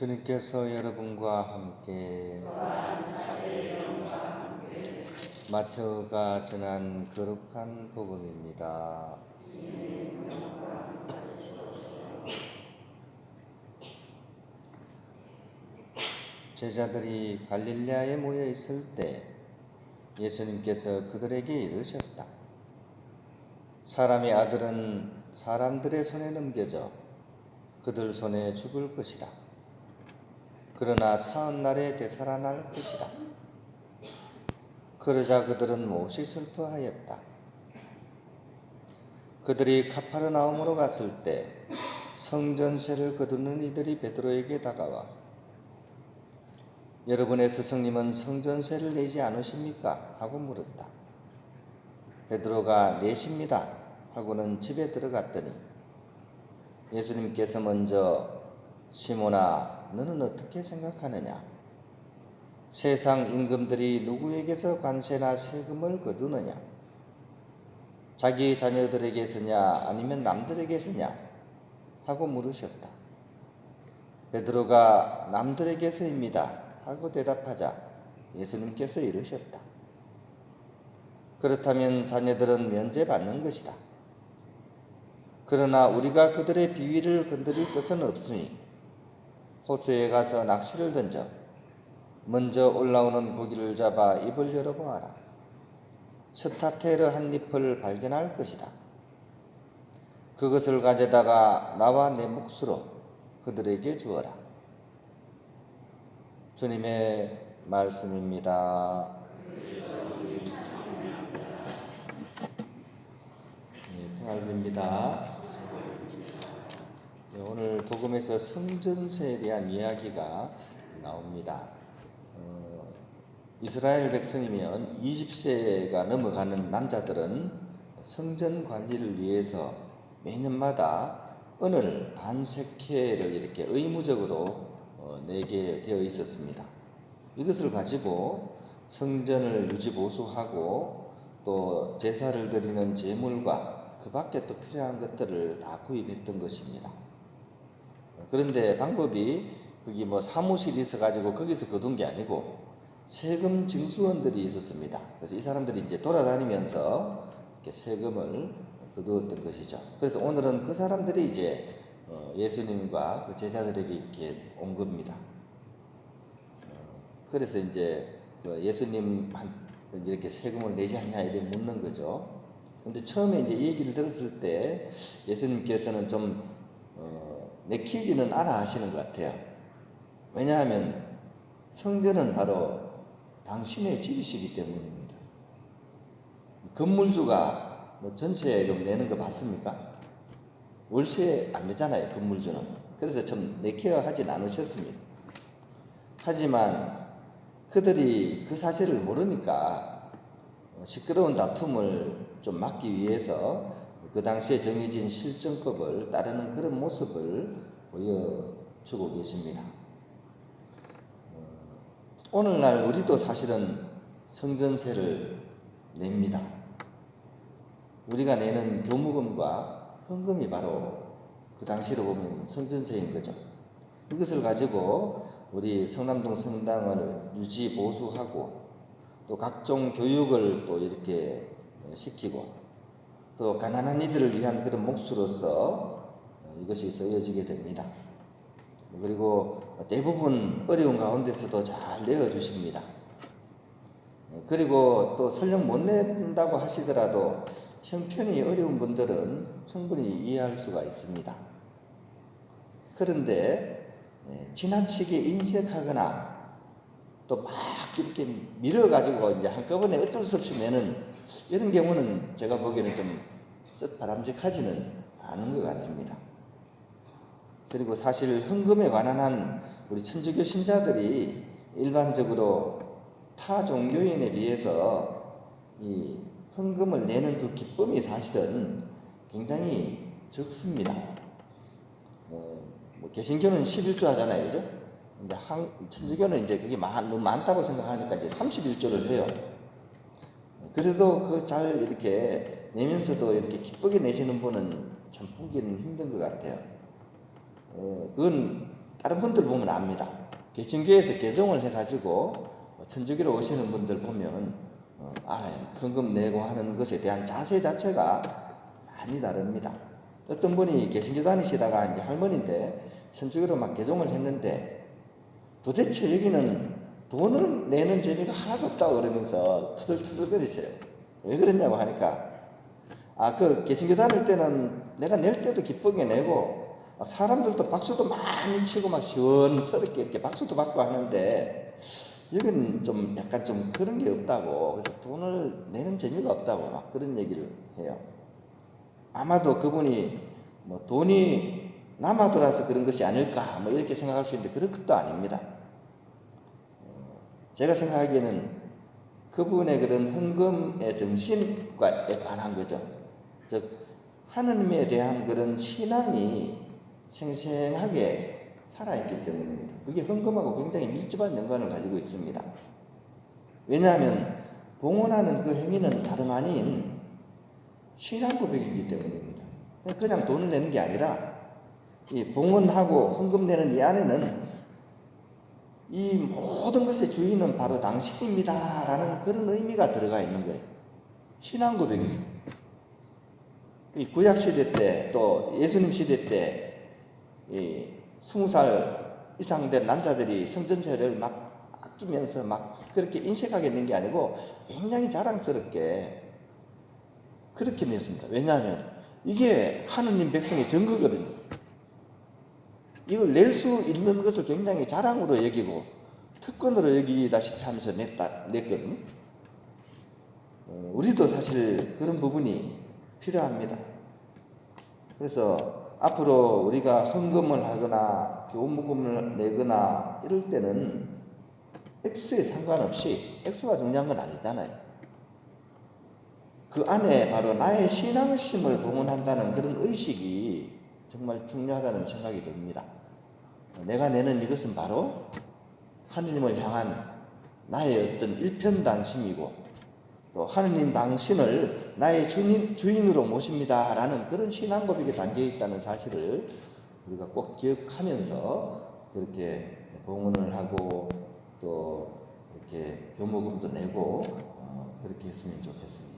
주님께서 여러분과 함께 마태가 전한 거룩한 복음입니다. 제자들이 갈릴레아에 모여 있을 때 예수님께서 그들에게 이르셨다. 사람의 아들은 사람들의 손에 넘겨져 그들 손에 죽을 것이다. 그러나 사흔 날에 되살아날 것이다. 그러자 그들은 몹시 슬퍼하였다. 그들이 카파르나움으로 갔을 때 성전세를 거두는 이들이 베드로에게 다가와 여러분의 스승님은 성전세를 내지 않으십니까? 하고 물었다. 베드로가 내십니다. 하고는 집에 들어갔더니 예수님께서 먼저 시모나 너는 어떻게 생각하느냐? 세상 임금들이 누구에게서 관세나 세금을 거두느냐? 자기 자녀들에게 서냐 아니면 남들에게 서냐? 하고 물으셨다. 베드로가 남들에게 서입니다. 하고 대답하자 예수님께서 이르셨다. 그렇다면 자녀들은 면제받는 것이다. 그러나 우리가 그들의 비위를 건드릴 것은 없으니 호수에 가서 낚시를 던져 먼저 올라오는 고기를 잡아 입을 열어보아라. 스타테르 한 잎을 발견할 것이다. 그것을 가져다가 나와 내 몫으로 그들에게 주어라. 주님의 말씀입니다. 네, 평화입니다. 네, 오늘 복음에서 성전세에 대한 이야기가 나옵니다. 어, 이스라엘 백성이면 20세가 넘어가는 남자들은 성전 관리를 위해서 매년마다 은을 반세케를 이렇게 의무적으로 어, 내게 되어 있었습니다. 이것을 가지고 성전을 유지 보수하고 또 제사를 드리는 제물과 그 밖에 또 필요한 것들을 다 구입했던 것입니다. 그런데 방법이 그게 뭐 사무실이 있어가지고 거기서 거둔 게 아니고 세금 징수원들이 있었습니다. 그래서 이 사람들이 이제 돌아다니면서 이렇게 세금을 거두었던 것이죠. 그래서 오늘은 그 사람들이 이제 어, 예수님과 그 제자들에게 이렇게 온 겁니다. 어, 그래서 이제 그 예수님 이렇게 세금을 내지 않냐 이렇게 묻는 거죠. 근데 처음에 이제 얘기를 들었을 때 예수님께서는 좀 어, 내키지는 않아 하시는 것 같아요. 왜냐하면 성전은 바로 당신의 집이시기 때문입니다. 건물주가 뭐 전세금 내는 거 봤습니까? 월세 안 내잖아요, 건물주는. 그래서 좀 내케어 하진 않으셨습니다. 하지만 그들이 그 사실을 모르니까 시끄러운 다툼을 좀 막기 위해서 그 당시에 정해진 실정법을 따르는 그런 모습을 보여주고 계십니다. 오늘날 우리도 사실은 성전세를 냅니다. 우리가 내는 교무금과 헌금이 바로 그 당시로 보면 성전세인 거죠. 이것을 가지고 우리 성남동 성당을 유지 보수하고 또 각종 교육을 또 이렇게 시키고 또 가난한 이들을 위한 그런 몫으로서 이것이 쓰여지게 됩니다. 그리고 대부분 어려운 가운데서도 잘 내어주십니다. 그리고 또 설령 못 낸다고 하시더라도 형편이 어려운 분들은 충분히 이해할 수가 있습니다. 그런데 지나치게 인색하거나 또 막 이렇게 밀어가지고 이제 한꺼번에 어쩔 수 없이 내는 이런 경우는 제가 보기에는 좀 바람직하지는 않은 것 같습니다. 그리고 사실 헌금에 관한 한 우리 천주교 신자들이 일반적으로 타 종교인에 비해서 이 헌금을 내는 그 기쁨이 사실은 굉장히 적습니다. 어, 뭐 개신교는 11조 하잖아요, 그죠? 근데 한, 천주교는 이제 그게 많, 너무 많다고 생각하니까 이제 31조를 해요. 그래도 그 잘 이렇게 내면서도 이렇게 기쁘게 내시는 분은 참 보기는 힘든 것 같아요. 어, 그건 다른 분들 보면 압니다. 개신교에서 개종을 해가지고 천주교로 오시는 분들 보면 어, 알아요. 헌금 내고 하는 것에 대한 자세 자체가 많이 다릅니다. 어떤 분이 개신교 다니시다가 이제 할머니인데 천주교로 막 개종을 했는데 도대체 여기는 돈을 내는 재미가 하나도 없다고 그러면서 투덜투덜거리세요. 왜 그랬냐고 하니까 아 그 개신교 다닐 때는 내가 낼 때도 기쁘게 내고 막 사람들도 박수도 많이 치고 막 시원스럽게 이렇게 박수도 받고 하는데 여기는 좀 약간 좀 그런 게 없다고 그래서 돈을 내는 재미가 없다고 막 그런 얘기를 해요. 아마도 그분이 뭐 돈이 남아 돌아서 그런 것이 아닐까 뭐 이렇게 생각할 수 있는데 그런 것도 아닙니다. 어, 제가 생각하기에는 그분의 그런 헌금의 정신과 관한 거죠. 즉 하느님에 대한 그런 신앙이 생생하게 살아있기 때문입니다. 그게 헌금하고 굉장히 밀접한 연관을 가지고 있습니다. 왜냐하면 봉헌하는 그 행위는 다름 아닌 신앙 고백이기 때문입니다. 그냥 돈을 내는 게 아니라 이 봉헌하고 헌금 내는 이 안에는 이 모든 것의 주인은 바로 당신입니다라는 그런 의미가 들어가 있는 거예요. 신앙 고백입니다. 이 구약 시대 때 또 예수님 시대 때 이 스무 살 이상 된 남자들이 성전세를 막 아끼면서 막 그렇게 인색하게 낸 게 아니고 굉장히 자랑스럽게 그렇게 냈습니다. 왜냐하면 이게 하느님 백성의 증거거든요. 이걸 낼 수 있는 것을 굉장히 자랑으로 여기고 특권으로 여기다시피 하면서 냈다, 냈거든요. 어, 우리도 사실 그런 부분이 필요합니다. 그래서 앞으로 우리가 헌금을 하거나 교무금을 내거나 이럴 때는 액수에 상관없이 액수가 중요한 건 아니잖아요. 그 안에 바로 나의 신앙심을 봉헌한다는 그런 의식이 정말 중요하다는 생각이 듭니다. 내가 내는 이것은 바로 하느님을 향한 나의 어떤 일편단심이고 또 하느님 당신을 나의 주인, 주인으로 모십니다 라는 그런 신앙 고백이 담겨 있다는 사실을 우리가 꼭 기억하면서 그렇게 봉헌을 하고 또 이렇게 교목금도 내고 어, 그렇게 했으면 좋겠습니다.